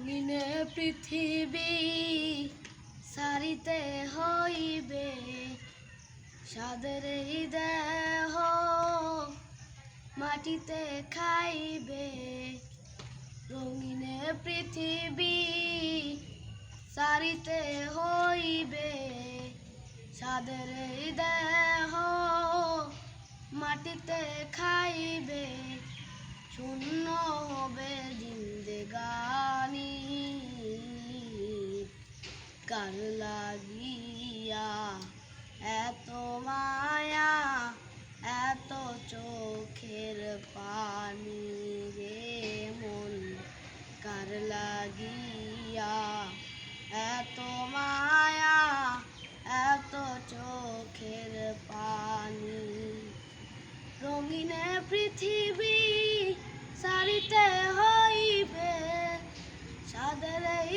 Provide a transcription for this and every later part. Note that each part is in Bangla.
রঙিনে পৃথিবী সারিতে হইবে। সাদের দেহ মাটিতে খাইবে। রঙিনে পৃথিবী সারিতে হইবে। সাদের দেহ মাটিতে খাইবে। শূন্য হবে জিন্দেগানি কার লাগিয়া? এত মায়া, এত চোখের পানি রে মন, কার লাগিয়া? এত মায়া, এত চোখের পানি, রঙিনে পৃথিবী সারিতে হইবে, সাদের এই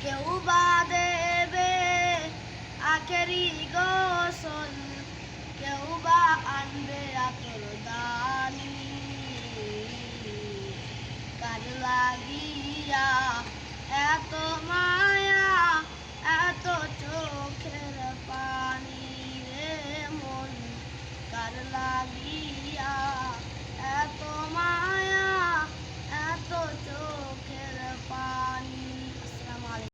কেউ বা দেবে আখেরি গোসল কেউ বা আনবে আতর দানি। কার লাগিয়া এত মায়া, এত চোখের পানি রে মন, কার লাগিয়া